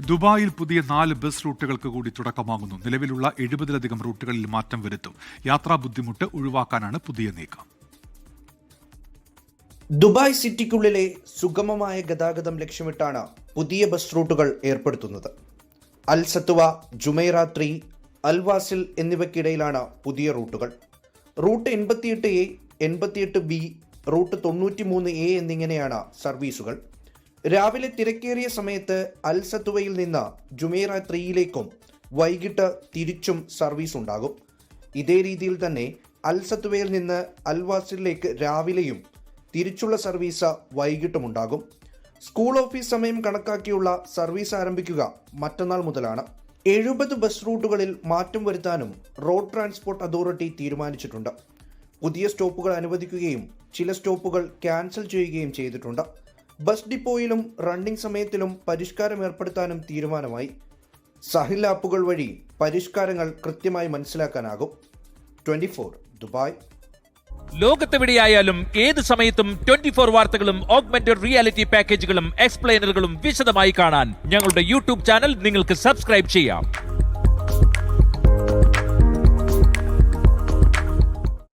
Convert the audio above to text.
ദുബായിൽ പുതിയ നാല് ബസ് റൂട്ടുകൾക്ക് കൂടി തുടക്കമാകുന്നു. നിലവിലുള്ള എഴുപതിലധികം റൂട്ടുകളിൽ മാറ്റം വരുത്തും. യാത്രാ ബുദ്ധിമുട്ട് ഒഴിവാക്കാനാണ് പുതിയ നീക്കം. ദുബായ് സിറ്റിക്കുള്ളിലെ സുഗമമായ ഗതാഗതം ലക്ഷ്യമിട്ടാണ് പുതിയ ബസ് റൂട്ടുകൾ ഏർപ്പെടുത്തുന്നത്. Al Satwa Jumeirah three Al Wasl എന്നിവയ്ക്കിടയിലാണ് പുതിയ റൂട്ടുകൾ. റൂട്ട് എൺപത്തിയെട്ട് എ എൺപത്തിയെട്ട് ബി റൂട്ട് തൊണ്ണൂറ്റി മൂന്ന് എ എന്നിങ്ങനെയാണ് സർവീസുകൾ. രാവിലെ തിരക്കേറിയ സമയത്ത് അൽസത്തുവയിൽ നിന്ന് ജുമേറ ത്രീയിലേക്കും വൈകിട്ട് തിരിച്ചും സർവീസ് ഉണ്ടാകും. ഇതേ രീതിയിൽ തന്നെ അൽസത്തുവയിൽ നിന്ന് അൽവാസിലേക്ക് രാവിലെയും തിരിച്ചുള്ള സർവീസ് വൈകിട്ടും ഉണ്ടാകും. സ്കൂൾ ഓഫീസ് സമയം കണക്കാക്കിയുള്ള സർവീസ് ആരംഭിക്കുക മറ്റന്നാൾ മുതലാണ്. എഴുപത് ബസ് റൂട്ടുകളിൽ മാറ്റം വരുത്താനും റോഡ് ട്രാൻസ്പോർട്ട് അതോറിറ്റി തീരുമാനിച്ചിട്ടുണ്ട്. പുതിയ സ്റ്റോപ്പുകൾ അനുവദിക്കുകയും ചില സ്റ്റോപ്പുകൾ ക്യാൻസൽ ചെയ്യുകയും ചെയ്തിട്ടുണ്ട്. ബസ് ഡിപ്പോയിലും റണ്ണിംഗ് സമയത്തിലും പരിഷ്കാരം ഏർപ്പെടുത്താനും തീരുമാനമായി. സഹിൽ ആപ്പുകൾ വഴി പരിഷ്കാരങ്ങൾ കൃത്യമായി മനസ്സിലാക്കാനാകും. Twenty four Dubai. ലോകത്തെവിടെയായാലും ഏത് സമയത്തും ട്വന്റി ഫോർ വാർത്തകളും ഓഗ്മെന്റഡ് റിയാലിറ്റി പാക്കേജുകളും എക്സ്പ്ലെയിനറുകളും വിശദമായി കാണാൻ ഞങ്ങളുടെ യൂട്യൂബ് ചാനൽ നിങ്ങൾക്ക് സബ്സ്ക്രൈബ് ചെയ്യാം.